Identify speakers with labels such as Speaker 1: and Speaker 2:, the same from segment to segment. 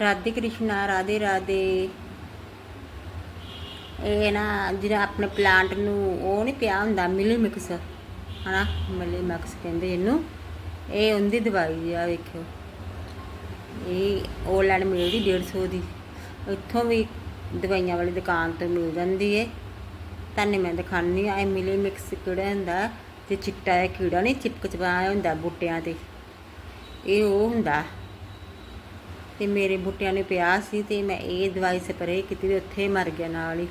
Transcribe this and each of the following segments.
Speaker 1: ਰਾਧੇ ਕ੍ਰਿਸ਼ਨਾ, ਰਾਧੇ ਰਾਧੇ। ਇਹ ਨਾ ਜਿਹੜਾ ਆਪਣੇ ਪਲਾਂਟ ਨੂੰ ਉਹ ਨਹੀਂ ਪਿਆ ਹੁੰਦਾ ਮਿਲੀ ਮਿਕਸ ਹਨਾ? ਮਿਲੀ ਮਿਕਸ ਕਹਿੰਦੇ ਇਹਨੂੰ। ਇਹ ਉਹਦੀ ਦਵਾਈ ਆ, ਵੇਖਿਓ। ਇਹ ਆਨਲਾਈਨ ਮਿਲਦੀ 150 ਦੀ। ਇੱਥੋਂ ਵੀ ਦਵਾਈਆਂ ਵਾਲੀ ਦੁਕਾਨ ਤੋਂ ਮਿਲ ਜਾਂਦੀ ਏ। ਤੁਹਾਨੂੰ ਮੈਂ ਦਿਖਾਉਂਦੀ ਆ ਇਹ ਮਿਲੀ ਮਿਕਸ ਕਿਹੜਾ ਹੁੰਦਾ ਤੇ ਚਿੱਟਾ ਇਹ ਕੀੜਾ ਨਹੀਂ ਚਿਪਕ ਚਪਾਇਆ ਹੁੰਦਾ ਬੂਟਿਆਂ ਤੇ। ਇਹ ਉਹ ਹੁੰਦਾ। ਤੇ ਮੇਰੇ ਬੂਟਿਆਂ ਨੂੰ ਪਿਆ ਸੀ ਤੇ ਮੈਂ ਇਹ ਦਵਾਈ ਸਪਰੇਅ ਕੀਤੀ ਤੇ ਉੱਥੇ ਮਰ ਗਿਆ ਨਾਲ ਹੀ।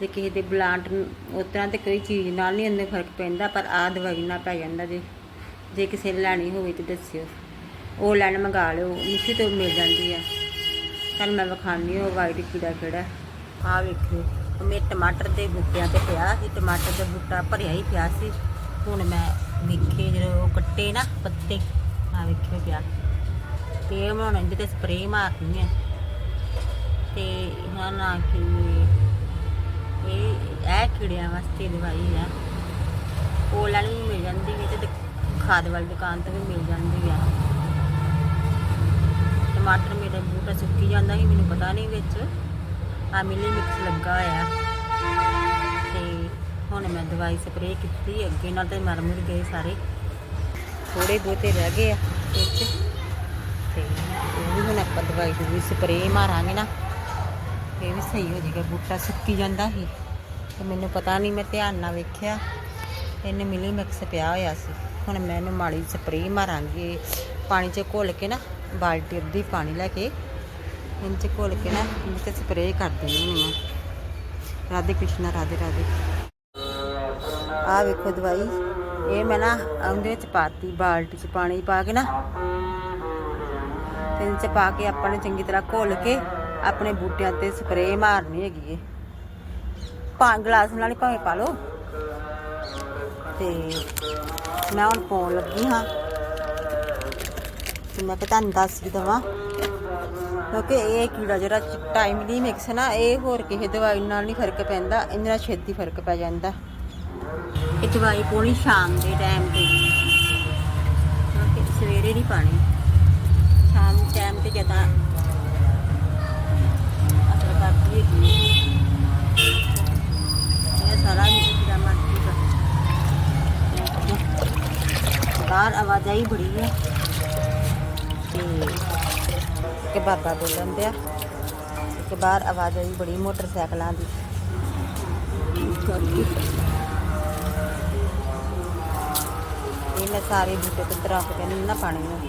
Speaker 1: ਤੇ ਕਿਸੇ ਦੇ ਬਲਾਂਟ ਉਸ ਤਰ੍ਹਾਂ ਤੇ ਕੋਈ ਚੀਜ਼ ਨਾਲ ਨਹੀਂ ਇੰਨੇ ਫ਼ਰਕ ਪੈਂਦਾ, ਪਰ ਆਹ ਦਵਾਈ ਨਾਲ ਪੈ ਜਾਂਦਾ ਜੇ ਜੇ ਕਿਸੇ ਨੇ ਲੈਣੀ ਹੋਵੇ ਤੇ ਦੱਸਿਓ। ਉਹ ਲੈਣ ਮੰਗਾ ਲਿਓ, ਮਿੱਠੀ ਤੋਂ ਮਿਲ ਜਾਂਦੀ ਆ। ਤੁਹਾਨੂੰ ਮੈਂ ਵਿਖਾਉਂਦੀ ਹਾਂ ਵਾਈਟ ਕੀੜਾ ਕਿਹੜਾ ਆ ਵੇਖੋ ਉਹ ਮੇਰੇ ਟਮਾਟਰ ਦੇ ਬੂਟਿਆਂ ਤੇ ਪਿਆ ਸੀ, ਟਮਾਟਰ ਦਾ ਬੂਟਾ ਭਰਿਆ ਹੀ ਪਿਆ ਸੀ। ਹੁਣ ਮੈਂ ਵੇਖੇ ਜਦੋਂ ਉਹ ਕੱਟੇ ਨਾ ਪੱਤੇ ਆ ਵੇਖਿਓ ਪਿਆ। ਤੇ ਇਹ ਹੁਣ ਇਹਦੇ ਤੇ ਸਪਰੇਅ ਮਾਰਨੀ ਹੈ ਤੇ ਇਹਨਾਂ ਨਾ ਕਿ ਇਹ ਇਹ ਕੀੜਿਆਂ ਵਾਸਤੇ ਦਵਾਈ ਆ। ਉਹ ਵਾਲੀ ਵੀ ਮਿਲ ਜਾਂਦੀ ਹੈ ਤੇ ਖਾਦ ਵਾਲੀ ਦੁਕਾਨ ਤੋਂ ਵੀ ਮਿਲ ਜਾਂਦੀ ਆ। ਟਮਾਟਰ ਮੇਰਾ ਬੂਟਾ ਸੁੱਕੀ ਜਾਂਦਾ ਸੀ, ਮੈਨੂੰ ਪਤਾ ਨਹੀਂ ਵਿੱਚ। ਆ ਮਿਲੀ, ਮਿਕਸ ਲੱਗਾ ਹੋਇਆ। ਤੇ ਹੁਣ ਮੈਂ ਦਵਾਈ ਸਪਰੇਅ ਕੀਤੀ, ਅੱਗੇ ਨਾਲ ਤੇ ਮਰ ਮੁਰ ਗਏ ਸਾਰੇ। ਥੋੜੇ ਬਹੁਤੇ ਰਹਿ ਗਏ ਆ, ਵਿੱਚ। ਤੇ ਇਹ ਵੀ ਹੁਣ ਆਪਾਂ ਦਵਾਈ ਦੀ ਸਪਰੇਅ ਮਾਰਾਂਗੇ ਨਾ, ਇਹ ਵੀ ਸਹੀ ਹੋ ਜਾਏਗਾ, ਬੂਟਾ ਸੁੱਕੀ ਜਾਂਦਾ ਸੀ। ਤੇ ਮੈਨੂੰ ਪਤਾ ਨਹੀਂ ਮੈਂ ਧਿਆਨ ਨਾਲ ਵੇਖਿਆ, ਇਹਨੇ ਮਿਲੀ ਮਿਕਸ ਪਿਆ ਹੋਇਆ ਸੀ। ਹੁਣ ਮੈਂ ਇਹਨੂੰ ਮਾੜੀ ਸਪਰੇਅ ਮਾਰਾਂਗੀ, ਪਾਣੀ 'ਚ ਘੋਲ ਕੇ ਨਾ, ਬਾਲਟੀ ਅੱਧੀ ਪਾਣੀ ਲੈ ਕੇ ਇਹਨਾਂ 'ਚ ਘੋਲ ਕੇ ਨਾ, ਇਹਦੇ ਤੇ ਸਪਰੇਅ ਕਰ ਦੇਣੀ ਹੁਣ ਮੈਂ ਰਾਧੇ ਕ੍ਰਿਸ਼ਨ, ਰਾਧੇ ਰਾਧੇ। ਆ ਵੇਖੋ ਦਵਾਈ, ਇਹ ਮੈਂ ਨਾ ਉਹਦੇ ਵਿੱਚ ਪਾਤੀ, ਬਾਲਟੀ 'ਚ ਪਾਣੀ ਪਾ ਕੇ ਨਾ। ਤੇ 'ਚ ਪਾ ਕੇ ਆਪਾਂ ਨੇ ਚੰਗੀ ਤਰ੍ਹਾਂ ਘੋਲ ਕੇ ਆਪਣੇ ਬੂਟਿਆਂ ਤੇ ਸਪਰੇਅ ਮਾਰਨੀ ਹੈਗੀ ਏ। ਪੰਜ ਗਲਾਸ ਨਾਲ ਹੀ ਭਾਵੇਂ ਪਾ ਲਓ। ਤੇ ਮੈਂ ਹੁਣ ਪਾਉਣ ਲੱਗੀ ਹਾਂ। ਤੇ ਮੈਂ ਕਿਹਾ ਤੁਹਾਨੂੰ ਦੱਸ ਵੀ ਦਵਾਂ। ਕਿਉਂਕਿ ਇਹ ਕੀੜਾ ਜਿਹੜਾ ਟਾਈਮਲੀ ਮਿਕਸ ਨਾ, ਇਹ ਹੋਰ ਕਿਸੇ ਦਵਾਈ ਨਾਲ ਨਹੀਂ ਫ਼ਰਕ ਪੈਂਦਾ, ਇਹਦੇ ਨਾਲ ਛੇਤੀ ਫ਼ਰਕ ਪੈ ਜਾਂਦਾ। ਇਹ ਦਵਾਈ ਪਾਉਣੀ ਸ਼ਾਮ ਦੇ ਟਾਈਮ ਤੇ। ਕਿਉਂਕਿ ਸਵੇਰੇ ਨਹੀਂ ਪਾਣੀ। ਸ਼ਾਮ ਦੇ ਟਾਈਮ ਤੇ ਜ਼ਿਆਦਾ ਅਸਰ ਕਰਦੀ ਹੈਗੀ ਇਹ ਸਾਰਾ ਜਿਹੜਾ ਬਾਹਰ ਆਵਾਜਾਈ ਬੜੀ ਕਿ ਬਾਬਾ ਬੋਲਣ ਦਿਆ ਕਿ ਬਾਹਰ ਆਵਾਜਾਈ ਬੜੀ ਮੋਟਰਸਾਈਕਲਾਂ ਦੀ ਇਸ ਕਰਕੇ ਸਾਰੇ ਬੂਟੇ ਤੇ ਦਰਖਤ ਨੇ ਨਾ ਪਾਣੀ ਨੂੰ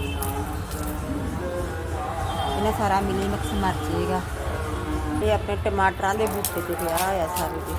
Speaker 1: ਇਹਨੇ ਸਾਰਾ ਮਿਲੀ ਮਿਕਸ ਮਰ ਜਾਏਗਾ। ਇਹ ਆਪਣੇ ਟਮਾਟਰਾਂ ਦੇ ਬੂਟੇ ਤੇ ਪਿਆ ਹੋਇਆ ਸਾਰੇ ਤੇ